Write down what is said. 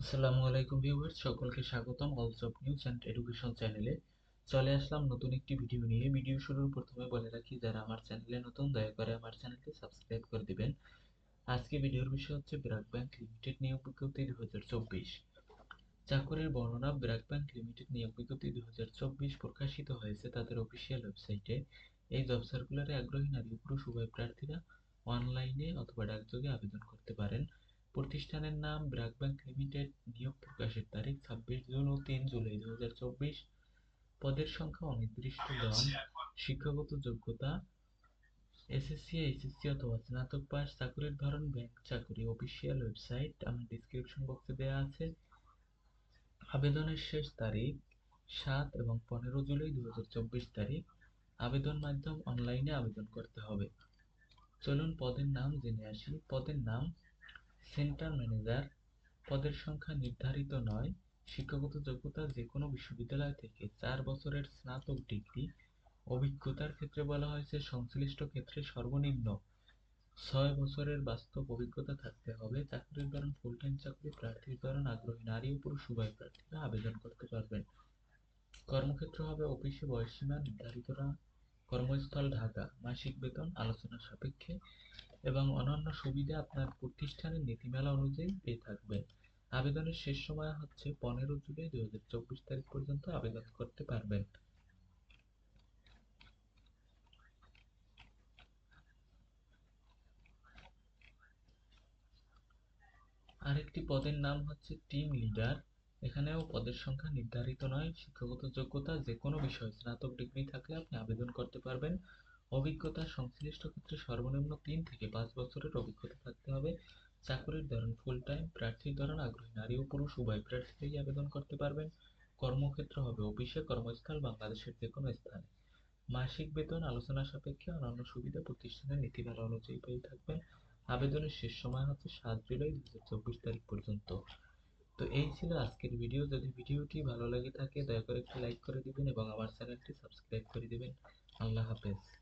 আসসালামু আলাইকুম ভিউয়ার্স সকলকে স্বাগতম all job news and education চ্যানেলে চলে আসলাম নতুন একটি ভিডিও নিয়ে। ভিডিও শুরুর প্রথমে বলে রাখি, যারা আমার চ্যানেলে নতুন, দয়া করে আমার চ্যানেলটি সাবস্ক্রাইব করে দিবেন। আজকে ভিডিওর বিষয় হচ্ছে ব্র্যাক ব্যাংক লিমিটেড নিয়োগ বিজ্ঞপ্তি দু হাজার চব্বিশ। চাকরির বর্ণনা ব্র্যাক ব্যাংক লিমিটেড নিয়োগ বিজ্ঞপ্তি দু হাজার চব্বিশ প্রকাশিত হয়েছে তাদের অফিসিয়াল ওয়েবসাইটে এই জব সার্কুলারে আগ্রহী নারী পুরুষ উভয় প্রার্থীরা অনলাইনে অথবা ডাকযোগে আবেদন করতে পারেন। প্রতিষ্ঠানের নাম ব্র্যাক ব্যাংক লিমিটেড নিয়োগ প্রকাশের তারিখ ছাব্বিশ জুন ও তিন জুলাই দু হাজার চব্বিশ। পদের সংখ্যা অনির্দিষ্ট জন শিক্ষাগত যোগ্যতা এসএসসি এইচএসসি অথবা স্নাতক পাস চাকরির ধরন ব্যাংক চাকরি অফিসিয়াল ওয়েবসাইট আমার ডিসক্রিপশন বক্সে দেওয়া আছে। আবেদনের শেষ তারিখ সাত এবং পনেরো জুলাই দু হাজার চব্বিশ তারিখ। আবেদন মাধ্যম অনলাইনে আবেদন করতে হবে। চলুন পদের নাম জেনে আসি। পদের নাম সেন্টার ম্যানেজার পদের সংখ্যা নির্ধারিত নয়। শিক্ষাগত যোগ্যতা যে কোনো বিশ্ববিদ্যালয় থেকে চার বছরের স্নাতক ডিগ্রি। অভিজ্ঞতার ক্ষেত্রে বলা হয়েছে সংশ্লিষ্ট ক্ষেত্রে সর্বনিম্ন ছয় বছরের বাস্তব অভিজ্ঞতা থাকতে হবে। চাকরির ধরন ফুল টাইম চাকরি, প্রার্থীর ধরন আগ্রহী নারী ও পুরুষ উভয় প্রার্থীরা আবেদন করতে পারবেন। কর্মক্ষেত্র হবে অফিসে বয়সীমা নির্ধারিত না। কর্মস্থল ঢাকা। মাসিক বেতন আলোচনা সাপেক্ষে এবং অন্যান্য সুবিধা আপনার প্রতিষ্ঠানের নীতিমালা অনুযায়ী পেয়ে থাকবেন। আবেদনের শেষ সময় হচ্ছে পনেরো জুলাই দুই হাজার চব্বিশ তারিখ পর্যন্ত আবেদন করতে পারবেন। আরেকটি পদের নাম হচ্ছে টিম লিডার। এখানেও পদের সংখ্যা নির্ধারিত নয়। শিক্ষাগত যোগ্যতা যে কোনো বিষয়ে স্নাতক ডিগ্রি থাকলে আপনি আবেদন করতে পারবেন। অভিজ্ঞতা সংশ্লিষ্ট ক্ষেত্রে সর্বনিম্ন তিন থেকে পাঁচ বছরের অভিজ্ঞতা থাকতে হবে। চাকরির ধরন ফুল টাইম প্রার্থীর ধরন আগ্রহী নারী ও পুরুষ, উভয় প্রার্থীরাই আবেদন করতে পারবেন। কর্মক্ষেত্র হবে অফিসে কর্মস্থল বাংলাদেশের যে কোনো স্থানে। মাসিক বেতন, আলোচনা সাপেক্ষে অন্যান্য সুবিধা প্রতিষ্ঠানের নীতিমালা অনুযায়ী পেয়ে থাকবেন। আবেদনের শেষ সময় হচ্ছে সাত জুলাই দু হাজার চব্বিশ তারিখ পর্যন্ত। তো এই ছিল আজকের ভিডিও। যদি ভিডিওটি ভালো লেগে থাকে, দয়া করে একটি লাইক করে দিবেন এবং আমার চ্যানেলটি সাবস্ক্রাইব করে দিবেন। আল্লাহ হাফেজ।